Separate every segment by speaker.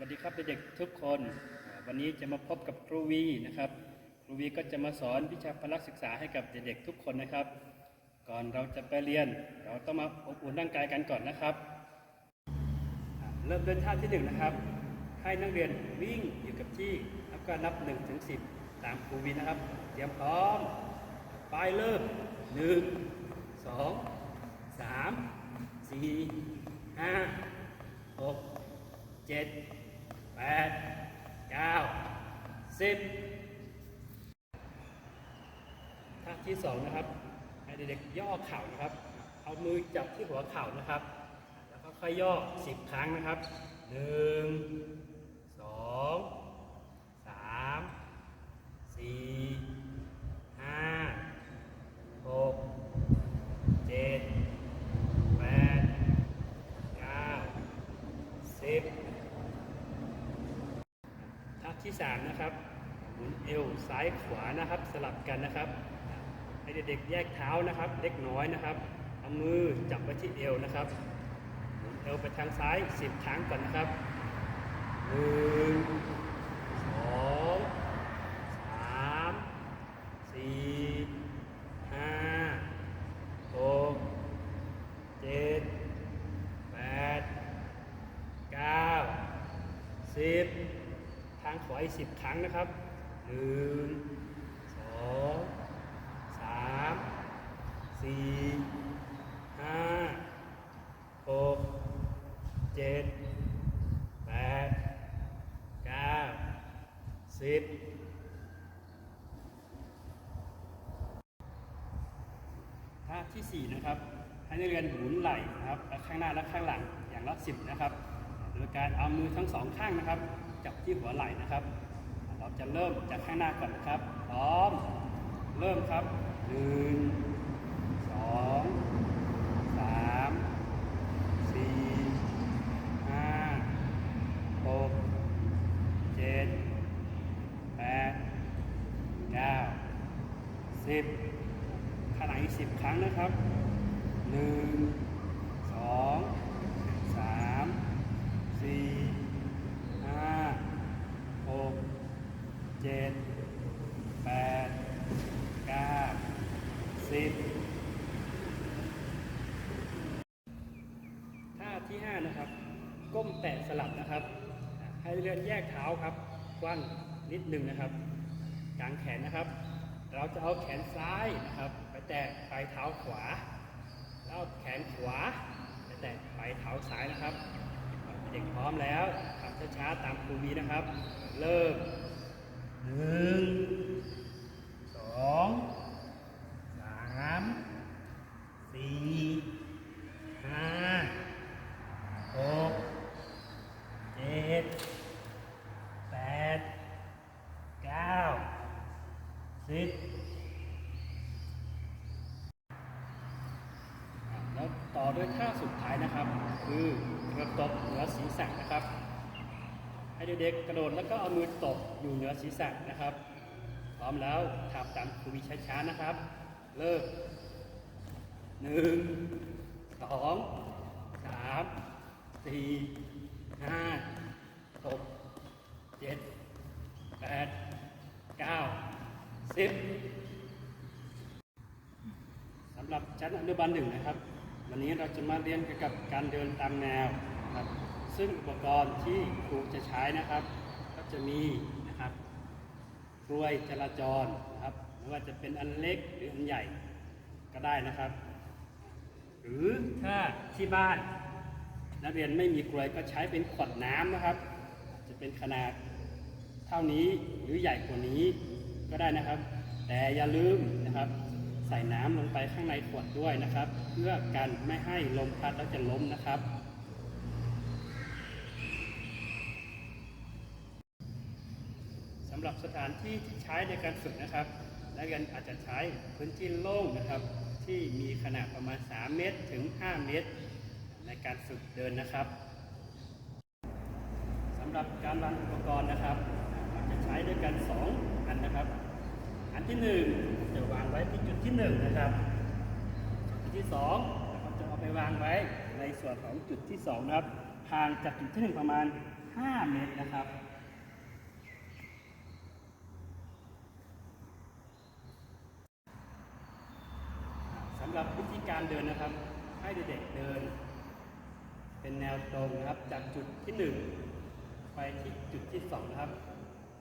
Speaker 1: วัสดีครับเด็กๆทุกคน วันนี้จะมาพบกับครูวีนะครับ ครูวีก็จะมาสอนวิชาพละศึกษาให้กับเด็กๆทุกคนนะครับ ก่อนเราจะไปเรียน เราต้องมาอบอุ่นร่างกายกันก่อนนะครับ เริ่มเด้วยท่าที่หนึ่งนะครับ ให้นักเรียนวิ่งอยู่กับที่แล้วก็นับ1นถึงสิตามครูวีนะครับ เตรียมพร้อม ไปเริ่มหนึ่งสองสามสี่ห้าหกเจ็ด แปดเก้าสิบท่าที่สองนะครับให้เด็กๆย่อเข่านะครับ เอามือจับที่หัวเข่านะครับ แล้วก็ค่อยย่อสิบครั้งนะครับหนึ่ง 3 นะครับหมุนเอวซ้ายขวานะครับสลับกันนะครับให้เด็กๆแยกเท้านะครับ เล็กน้อยนะครับเอามือจับไว้ที่เอวนะครับหมุนเอวไปทางซ้าย 10 ครั้งก่อนนะครับหนึ่งสองสามสี่ห้าหกเจ็ดแปดเก้าสิบ วาอีกสิบครั้งนะครับหนึ่งสองสามสี่ห้าหกเจ็ดแปดเก้าสิบท่าที่สี่นะครับ ให้นักเรียนหมุนไหล่นะครับข้างหน้าและข้างหลังอย่างละสิบนะครับ โดยการเอามือทั้งสองข้างนะครับ จับที่หัวไหล่นะครับ เราจะเริ่มจากข้างหน้าก่อนนะครับพร้อม เริ่มครับหนึ่งสองสามสี่ห้าหกเจ็ดแปดเก้าสิบขนาดอีกสิบครั้งนะครับหนึ่งสองสามสี่ห้าหกเจ็ดแปดเก้าสิบท่าที่5นะครับ ก้มแตะสลับนะครับ ให้เลื่อนแยกเท้าครับกว้างนิดหนึ่งนะครับกางแขนนะครับ เราจะเอาแขนซ้ายนะครับ ไปแตะปลายเท้าขวา แล้วแขนขวาไปแตะปลายเท้าซ้ายนะครับเด็กพร้อมแล้วทำช้าๆตามครูบีนะครับ เริ่ม หนึ่งสองสามสี่ห้าหกเจ็ดแปดเก้าสิบแล้วต่อด้วยท่าสุดท้ายนะครับ คือกระตบเหนือศีรษะนะครับ ให้เด็กๆกระโดดแล้วก็เอามือตบอยู่เหนือศีรษะนะครับ พร้อมแล้วทำตามครูวิช้าๆนะครับ เริ่มหนึ่งสองสามสี่ห้าหกเจ็ดแปดเก้าสิบสำหรับชั้นอนุบาลหนึ่งนะครับ วันนี้เราจะมาเรียนเกี่ยวกับการเดินตามแนวนะครับ ซึ่งอุปกรณ์ที่ครูจะใช้นะครับ ก็จะมีนะครับกลวยจราจรนะครับไม่ว่าจะเป็นอันเล็กหรืออันใหญ่ก็ได้นะครับ หรือถ้าที่บ้าน นักเรียนไม่มีกลวยก็ใช้เป็นขวดน้ำนะครับ จะเป็นขนาดเท่านี้หรือใหญ่กว่านี้ก็ได้นะครับ แต่อย่าลืมนะครับใส่น้ำลงไปข้างในขวดด้วยนะครับ เพื่อกันไม่ให้ลมพัดแล้วจะล้มนะครับ สำหรับสถานที่ที่ใช้ในการฝึกนะครับ นักเรียนอาจจะใช้พื้นที่โล่งนะครับ ที่มีขนาดประมาณ 3 เมตรถึง 5 เมตร ในการฝึกเดินนะครับสำหรับการวางอุปกรณ์นะครับเราจะใช้ด้วยกัน 2 อันนะครับ อันที่ 1 จะวางไว้ที่จุดที่ 1 นะครับจุดที่2จะเอาไปวางไว้ในส่วนของจุดที่2นะครับห่างจากจุดที่ 1 ประมาณ 5 เมตรนะครับ สำหรับวิธีการเดินนะครับ ให้เด็กๆเดิน เป็นแนวตรงนะครับ จากจุดที่ 1 ไปที่จุดที่2นะครับ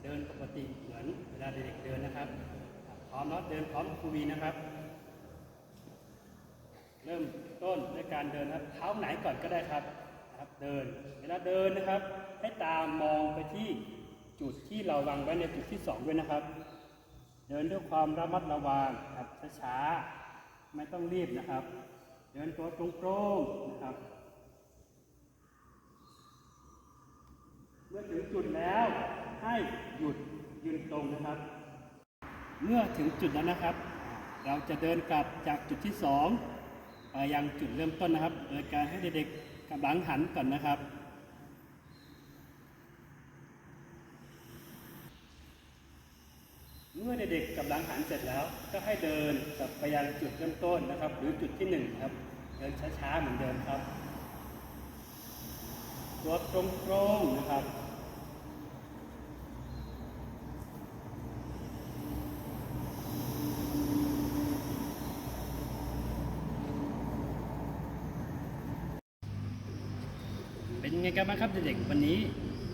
Speaker 1: เดินปกติเหมือนเวลาเด็กๆเดินนะครับ พร้อมแล้วเดินพร้อมครูวีนะครับ เริ่มต้นด้วยการเดินครับ เท้าไหนก่อนก็ได้ครับนะครับเดินเวลาเดินนะครับ ให้ตามมองไปที่จุดที่เราวางไว้ในจุดที่สองด้วยนะครับ เดินด้วยความระมัดระวังครับช้าๆ ไม่ต้องรีบนะครับ เดินตัวตรงๆนะครับ เมื่อถึงจุดแล้วให้หยุดยืนตรงนะครับ เมื่อถึงจุดนั้นนะครับ เราจะเดินกลับจากจุดที่สองไปยังจุดเริ่มต้นนะครับ โดยการให้เด็กๆกับหลังหันก่อนนะครับ เมื่อเด็กๆกับหลังหันเสร็จแล้ว ก็ให้เดินกลับไปยังจุดเริ่มต้นนะครับ หรือจุดที่หนึ่งครับเดินช้าๆเหมือนเดิมครับตัวตรงๆนะครับเป็นไงกันบ้างครับเด็กๆวันนี้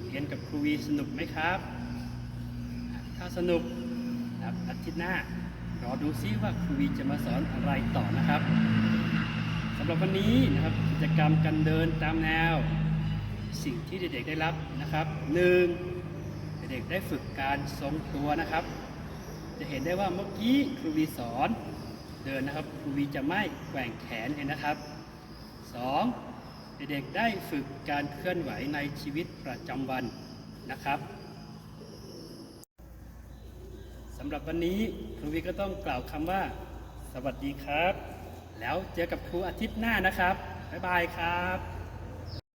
Speaker 1: เรียนกับครูวีสนุกไหมครับ ถ้าสนุก นะครับอาทิตย์หน้ารอดูซิว่าครูวีจะมาสอนอะไรต่อนะครับสำหรับวันนี้นะครับกิจกรรมการเดินตามแนว สิ่งที่เด็กๆได้รับนะครับหนึ่งเด็กๆได้ฝึกการทรงตัวนะครับ จะเห็นได้ว่าเมื่อกี้ครูวีสอนเดินนะครับครูวีจะไม่แกว่งแขนเห็นนะครับสองเด็กๆได้ฝึกการเคลื่อนไหวในชีวิตประจำวันนะครับสำหรับวันนี้ครูวีก็ต้องกล่าวคำว่า สวัสดีครับ แล้วเจอกับครูอาทิตย์หน้านะครับ บ๊ายบายครับ